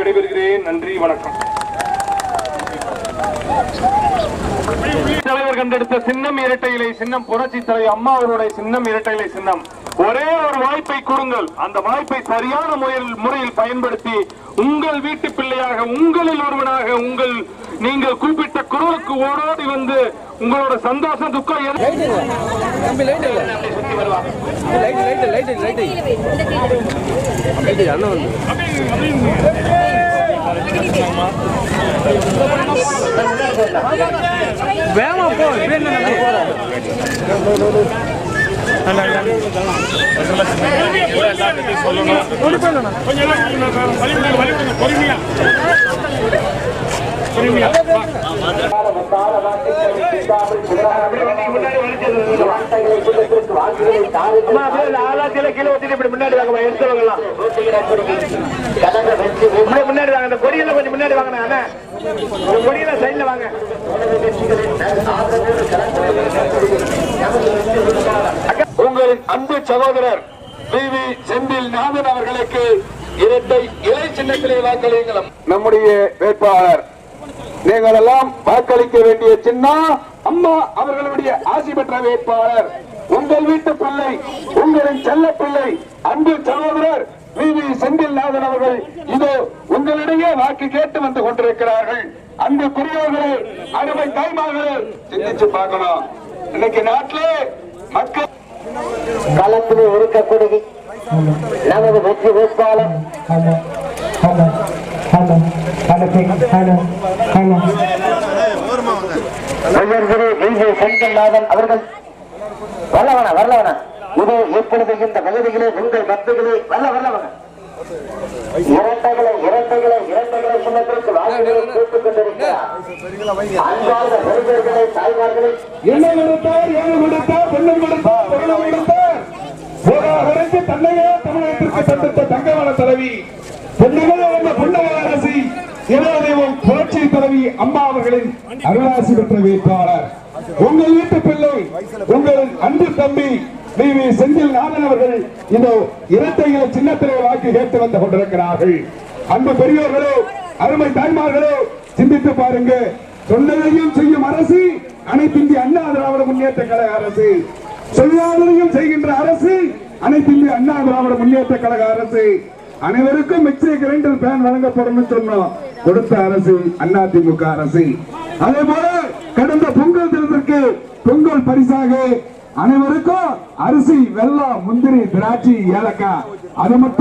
விடைபெறுகிறேன். நன்றி வணக்கம். தலைவர் கண்டெடுத்த சின்னம் இரட்டை இலை சின்னம் புரட்சி தலை அம்மா அவருடைய சின்னம் இரட்டை இலை சின்னம். ஒரே ஒரு வாய்ப்பை கொடுங்கள். அந்த வாய்ப்பை சரியான முறையில் முறையில் பயன்படுத்தி உங்கள் வீட்டு பிள்ளையாக உங்களில் ஒருவனாக உங்கள் நீங்கள் கூப்பிட்ட குரலுக்கு ஓடோடி வந்து உங்களோட சந்தோஷம் துக்கம் வேமா போ இப்படி என்ன நம்பி முன்னாடி வாங்க கொடியில முன்னாடி வாங்க கொஞ்சம் முன்னாடி வாங்க கொடியில சைட்ல வாங்க உங்களின் அன்பு சகோதரர் பி வி செந்தில் நாதன் அவர்களுக்கு இரட்டை இலை சின்னத்திலே வாக்களியுங்களும் நம்முடைய வேட்பாளர் நீங்கள் எல்லாம் வாக்களிக்க வேண்டிய சின்னம் அம்மா அவர்களுடைய ஆசி பெற்ற வேட்பாளர். உங்கள் வீட்டு பிள்ளை உங்களின் செல்ல பிள்ளை அன்பு சகோதரர் வி. வி. செந்தில்நாதன் அவர்கள் இதோ உங்களிடையே வாக்கு கேட்டு வந்து கொண்டிருக்கிறார்கள். அன்பு பெரியவர்களே அருமை தாய்மார்களே சிந்திச்சு பார்க்கணும். இன்னைக்கு நாட்டிலே மக்கள் களத்திலே இருக்கக்கூடிய நமது வெற்றி வேட்பாளர் விஜய செந்தில்நாதன் அவர்கள். வரலவன வரலவன இது இப்பொழுது இந்த பகுதிகளே உங்கள் மத்திகளே வரல வரலவன இரட்டைகளை இரட்டைகளை இரட்டைகளை சின்னத்திற்கு வாக்குகளை கேட்டுக் கொண்டிருக்கிறார் அன்பார்ந்த பெருமைகளை தாய்மார்களை. என்ன கொடுத்தார் தன்னையே தமிழகத்திற்கு தங்கமான தலைவி. அரசி இளையதெய்வம் புரட்சி தலைவி அம்மா அவர்களின் அருளாசி பெற்ற வேட்பாளர். உங்கள் வீட்டு பிள்ளை உங்கள் அன்பு தம்பி வி. செந்தில் நாதன் அவர்கள் இந்த இரட்டைகளை சின்னத்திலே வாக்கு கேட்டு வந்து கொண்டிருக்கிறார்கள். அன்பு பெரியோர்களோ அருமை தாய்மார்களோ சிந்தித்து பாருங்க. சொன்னதையும் செய்யும் அரசு அனைத்திந்திய அண்ணா திராவிட முன்னேற்ற கழக அரசு. சொல்லாததையும் செய்கின்ற அரசு அனைத்திந்திய அண்ணா திராவிட முன்னேற்ற கழக அரசு. அனைவருக்கும் மிக்சி கிரைண்டர் பேன் வழங்கப்படும் சொன்னோம். கொடுத்த அரசு அதிமுக அரசு. அதே போல கடந்த பொங்கல் தினத்திற்கு பொங்கல் பரிசாக அனைவருக்கும் அரிசி வெல்லம் முந்திரி திராட்சை ஏலக்காய் அது மட்டும்